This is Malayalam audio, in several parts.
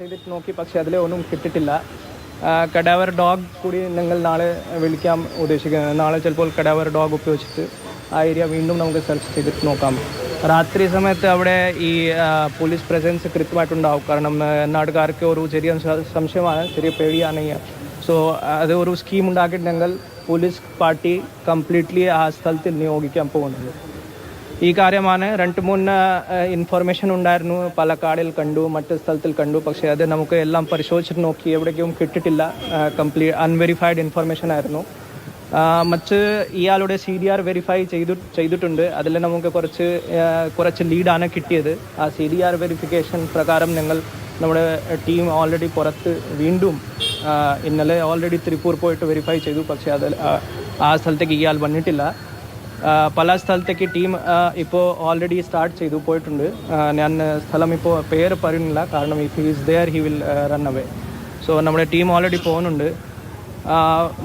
ചെയ്തിട്ട് നോക്കി പക്ഷേ അതിൽ ഒന്നും കിട്ടിയിട്ടില്ല. കടാവർ ഡോഗ് കൂടി നിങ്ങൾ നാളെ വിളിക്കാൻ ഉദ്ദേശിക്കുന്നത് നാളെ ചിലപ്പോൾ കടാവർ ഡോഗ് ഉപയോഗിച്ചിട്ട് ആ ഏരിയ വീണ്ടും നമുക്ക് സെർച്ച് ചെയ്തിട്ട് നോക്കാം. രാത്രി സമയത്ത് അവിടെ ഈ പോലീസ് പ്രസൻസ് കൃത്യമായിട്ടുണ്ടാവും. കാരണം നാടുകാർക്ക് ഒരു ചെറിയ സംശയമാണ് ചെറിയ പേടിയാണ്. സോ അത് ഒരു സ്കീം ഉണ്ടാക്കിയിട്ടുണ്ടെങ്കിൽ പോലീസ് പാർട്ടി കംപ്ലീറ്റ്ലി ആ സ്ഥലത്തിൽ നിയോഗിക്കാൻ പോകുന്നത് ഈ കാര്യമാണ്. രണ്ട് മൂന്ന് ഇൻഫർമേഷൻ ഉണ്ടായിരുന്നു. പാലക്കാടിൽ കണ്ടു മറ്റു സ്ഥലത്തിൽ കണ്ടു. പക്ഷേ അത് നമുക്ക് എല്ലാം പരിശോധിച്ചിട്ട് നോക്കി എവിടേക്കും കിട്ടിയിട്ടില്ല. കംപ്ലീറ്റ് അൺവെരിഫൈഡ് ഇൻഫർമേഷൻ ആയിരുന്നു. മറ്റ് ഇയാളുടെ സി ഡി ആർ വെരിഫൈ ചെയ്തു ചെയ്തിട്ടുണ്ട്. അതിൽ നമുക്ക് കുറച്ച് കുറച്ച് ലീഡാണ് കിട്ടിയത്. ആ സി ഡി ആർ വെരിഫിക്കേഷൻ പ്രകാരം ഞങ്ങൾ നമ്മുടെ ടീം ഓൾറെഡി പുറത്ത് വീണ്ടും ഇന്നലെ ഓൾറെഡി തൃപ്പൂർ പോയിട്ട് വെരിഫൈ ചെയ്തു. പക്ഷേ അത് ആ- സ്ഥലത്തേക്ക് ഇയാൾ വന്നിട്ടില്ല. പല സ്ഥലത്തേക്ക് ടീം ഇപ്പോൾ ഓൾറെഡി സ്റ്റാർട്ട് ചെയ്തു പോയിട്ടുണ്ട്. ഞാൻ സ്ഥലം ഇപ്പോൾ പേര് പറയുന്നില്ല. കാരണം if is there he will run away so നമ്മുടെ ടീം ഓൾറെഡി പോകുന്നുണ്ട്.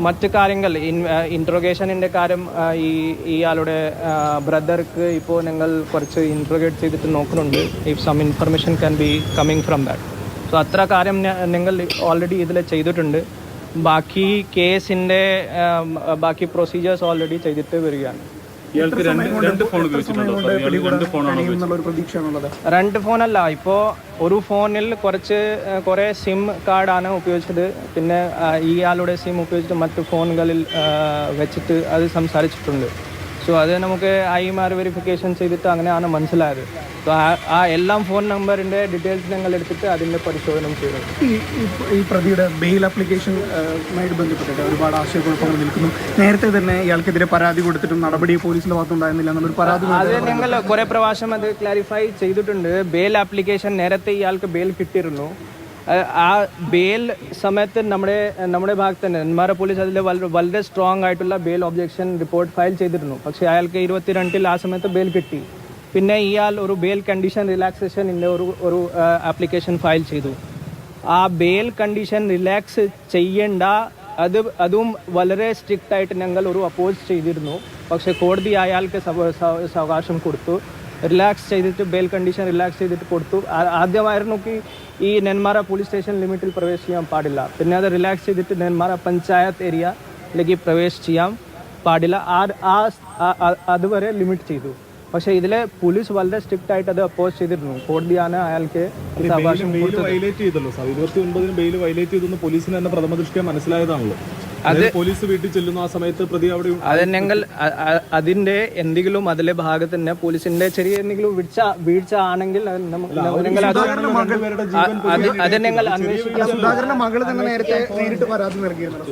മറ്റ് കാര്യങ്ങൾ ഇൻ ഇൻട്രോഗേഷനിന്റെ കാര്യം ഈ ഇയാളുടെ ബ്രദർക്ക് ഇപ്പോൾ ഞങ്ങൾ കുറച്ച് ഇൻട്രോഗേറ്റ് ചെയ്തിട്ട് നോക്കുന്നുണ്ട്. If some information can be coming from that so അത്ര കാര്യം ഞങ്ങൾ ഓൾറെഡി ഇതിൽ ചെയ്തിട്ടുണ്ട്. ബാക്കി കേസിന്റെ ബാക്കി പ്രൊസീജിയേഴ്സ് ഓൾറെഡി ചെയ്തിട്ട് വരികയാണ്. ഇയാൾക്ക് രണ്ട് ഫോൺ ഉപയോഗിച്ചിട്ടുണ്ടോ ഫോണല്ല ഇപ്പോൾ ഒരു ഫോണിൽ കുറച്ച് കുറെ സിം കാർഡാണ് ഉപയോഗിച്ചത്. പിന്നെ ഇയാളുടെ സിം ഉപയോഗിച്ചിട്ട് മറ്റു ഫോണുകളിൽ വെച്ചിട്ട് അത് സംസാരിച്ചിട്ടുണ്ട്. സോ അത് നമുക്ക് ഐമാർ വെരിഫിക്കേഷൻ ചെയ്തിട്ട് അങ്ങനെയാണ് മനസ്സിലായത്. സോ ആ- എല്ലാം ഫോൺ നമ്പറിന്റെ ഡീറ്റെയിൽസ് ഞങ്ങൾ എടുത്തിട്ട് അതിന്റെ പരിശോധന ചെയ്തു. ഈ പ്രതിയുടെ ബെയിൽ ആപ്ലിക്കേഷനുമായിട്ട് ബന്ധപ്പെട്ടിട്ട് ഒരുപാട് ആശയക്കുഴപ്പങ്ങൾ നിൽക്കുന്നു. നേരത്തെ തന്നെ ഇയാൾക്കെതിരെ പരാതി കൊടുത്തിട്ടും നടപടി പോലീസിന്റെ ഭാഗത്തുണ്ടായിരുന്നില്ല എന്നുള്ളൊരു പരാതി അത് ഞങ്ങൾ കുറെ പ്രാവശ്യം അത് ക്ലാരിഫൈ ചെയ്തിട്ടുണ്ട്. ബെയിൽ ആപ്ലിക്കേഷൻ നേരത്തെ ഇയാൾക്ക് ബെയിൽ കിട്ടിയിരുന്നു. ആ ബെയിൽ സമയത്ത് നമ്മുടെ നമ്മുടെ ഭാഗത്ത് തന്നെ നെന്മാറ പോലീസ് അതിൽ വളരെ സ്ട്രോങ് ആയിട്ടുള്ള ബെയിൽ ഒബ്ജെക്ഷൻ റിപ്പോർട്ട് ഫയൽ ചെയ്തിരുന്നു. പക്ഷേ അയാൾക്ക് ഇരുപത്തിരണ്ടിൽ ആ സമയത്ത് ബെയിൽ കിട്ടി. പിന്നെ ഇയാൾ ഒരു ബെയിൽ കണ്ടീഷൻ റിലാക്സേഷന്റെ ഒരു ഒരു ആപ്ലിക്കേഷൻ ഫയൽ ചെയ്തു. ആ ബെയിൽ കണ്ടീഷൻ റിലാക്സ് ചെയ്യേണ്ട അത് അതും വളരെ സ്ട്രിക്റ്റ് ആയിട്ട് ഞങ്ങൾ ഒരു അപ്പോസ് ചെയ്തിരുന്നു. പക്ഷേ കോടതി അയാൾക്ക് സവകാശം കൊടുത്തു. റിലാക്സ് ചെയ്തിട്ട് ബെയിൽ കണ്ടീഷൻ റിലാക്സ് ചെയ്തിട്ട് കൊടുത്തു. ആദ്യമായിരുന്നു ഈ ഈ നെന്മാറ പോലീസ് സ്റ്റേഷൻ ലിമിറ്റിൽ പ്രവേശിക്കാൻ പാടില്ല. പിന്നെ അത് റിലാക്സ് ചെയ്തിട്ട് നെന്മാറ പഞ്ചായത്ത് ഏരിയയിലേക്ക് പ്രവേശ് ചെയ്യാൻ പാടില്ല. ആ ആ- അതുവരെ ലിമിറ്റ് ചെയ്തു. പക്ഷേ ഇതിലെ പോലീസ് വളരെ സ്ട്രിക്റ്റ് ആയിട്ട് അത് അപ്പോസ് ചെയ്തിരുന്നു. കോടതിയാണ് അയാൾക്ക് വയലേറ്റ് ചെയ്തല്ലോ. ഇരുപത്തി ഒൻപതിന് ബെയിൽ വയലേറ്റ് ചെയ്തെന്ന് പോലീസിന് തന്നെ പ്രഥമ ദൃഷ്ടിയ മനസ്സിലായതാണല്ലോ. അതായത് പോലീസ് വീട്ടിൽ ചെല്ലുന്ന ആ സമയത്ത് പ്രതി അവിടെ ഉണ്ട്. അത് ഞങ്ങൾ അ- അ- അതിന്റെ എന്തെങ്കിലും അതിലെ ഭാഗത്ത് തന്നെ പോലീസിന്റെ ചെറിയ എന്തെങ്കിലും വീഴ്ച വീഴ്ച ആണെങ്കിൽ അത് ഞങ്ങൾ അത് ജീവൻ അ- അത് അത് ഞങ്ങൾ അന്വേഷിക്കാൻ സുധാകരന്റെ മകൾ തന്നെ നേരത്തെ നേരിട്ട് പരാതി നൽകിയിരുന്നു.